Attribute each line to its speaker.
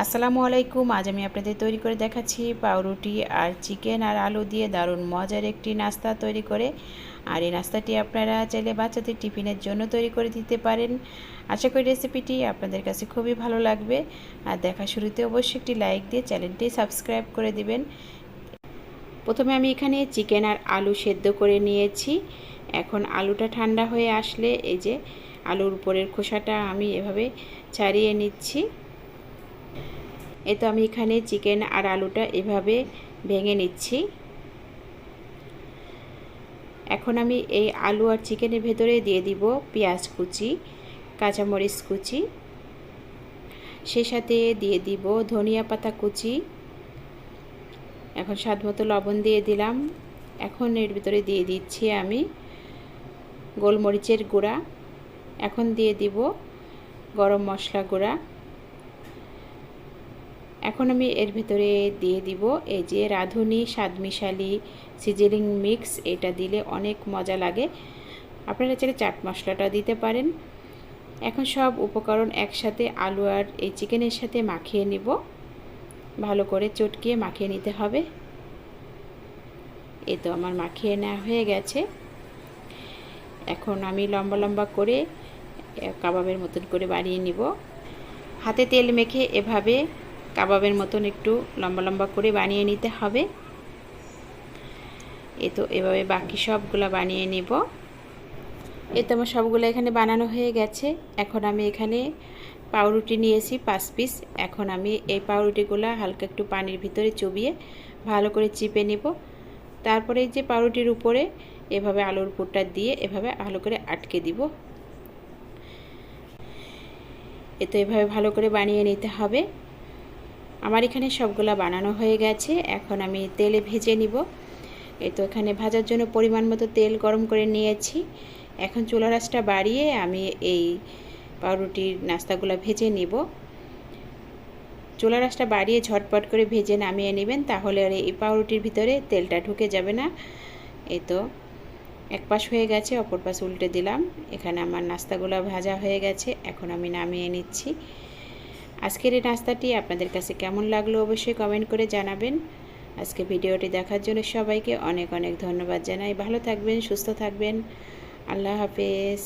Speaker 1: আসসালামু আলাইকুম। আজ আমি আপনাদের তৈরি করে দেখাচ্ছি পাউরুটি আর চিকেন আর আলু দিয়ে দারুণ মজার একটি নাস্তা তৈরি করে। আর এই নাস্তাটি আপনারা চাইলে বাচ্চাদের টিফিনের জন্য তৈরি করে দিতে পারেন। আশা করি রেসিপিটি আপনাদের কাছে খুবই ভালো লাগবে। আর দেখা শুরুতে অবশ্যই একটি লাইক দিয়ে চ্যানেলটি সাবস্ক্রাইব করে দিবেন। প্রথমে আমি এখানে চিকেন আর আলু সেদ্ধ করে নিয়েছি। এখন আলুটা ঠান্ডা হয়ে আসলে এই যে আলুর উপরের খোসাটা আমি এভাবে ছাড়িয়ে নিচ্ছি। এ তো আমি এখানে চিকেন আর আলুটা এভাবে ভেঙে নিচ্ছি। এখন আমি এই আলু আর চিকেনের ভেতরে দিয়ে দিব পেঁয়াজ কুচি, কাঁচামরিচ কুচি সে সাথে দিয়ে দিব ধনিয়া পাতা কুচি। এখন স্বাদ মতো লবণ দিয়ে দিলাম। এখন এর ভিতরে দিয়ে দিচ্ছি আমি গোলমরিচের গুঁড়া। এখন দিয়ে দিব গরম মশলা গুঁড়া। এখন আমি এর ভিতরে দিয়ে দিব এই যে রাঁধুনি, স্বাদমিশালি সিজিলিং মিক্স এটা দিলে অনেক মজা লাগে। আপনারা চাইলে চাট মশলাটা দিতে পারেন। এখন সব উপকরণ একসাথে আলু আর এই চিকেনের সাথে মাখিয়ে নিব। ভালো করে চটকিয়ে মাখিয়ে নিতে হবে। এ তো আমার মাখিয়ে নেওয়া হয়ে গেছে। এখন আমি লম্বা লম্বা করে কাবাবের মতন করে বানিয়ে নিব। হাতে তেল মেখে এভাবে কাবাবের মতন একটু লম্বা লম্বা করে বানিয়ে নিতে হবে। এ তো এভাবে বাকি সবগুলো বানিয়ে নেব। এ তো আমার সবগুলো এখানে বানানো হয়ে গেছে। এখন আমি এখানে পাউরুটি নিয়েছি পাঁচ পিস। এখন আমি এই পাউরুটিগুলো হালকা একটু পানির ভিতরে চবিয়ে ভালো করে চিপে নেব। তারপরে যে পাউরুটির উপরে এভাবে আলুর পুরটা দিয়ে এভাবে ভালো করে আটকে দিব। এ তো এভাবে ভালো করে বানিয়ে নিতে হবে। আমার এখানে সবগুলা বানানো হয়ে গেছে। এখন আমি তেলে ভেজে নিব। এ তো এখানে ভাজার জন্য পরিমাণ মতো তেল গরম করে নিয়েছি। এখন চুলা রাসটা বাড়িয়ে আমি এই পাউরুটির নাস্তাগুলো ভেজে নিব। চুলা রাসটা বাড়িয়ে ঝটপট করে ভেজে নামিয়ে নেবেন, তাহলে আর এই পাউরুটির ভিতরে তেলটা ঢুকে যাবে না। এই তো এক পাশ হয়ে গেছে, অপর পাশ উল্টে দিলাম। এখানে আমার নাস্তাগুলো ভাজা হয়ে গেছে, এখন আমি নামিয়ে নিচ্ছি। আজকের এই নাস্তাটি আপনাদের কাছে কেমন লাগল অবশ্যই কমেন্ট করে জানাবেন। আজকে ভিডিওটি দেখার জন্য সবাইকে অনেক অনেক ধন্যবাদ জানাই। ভালো থাকবেন, সুস্থ থাকবেন। আল্লাহ হাফেজ।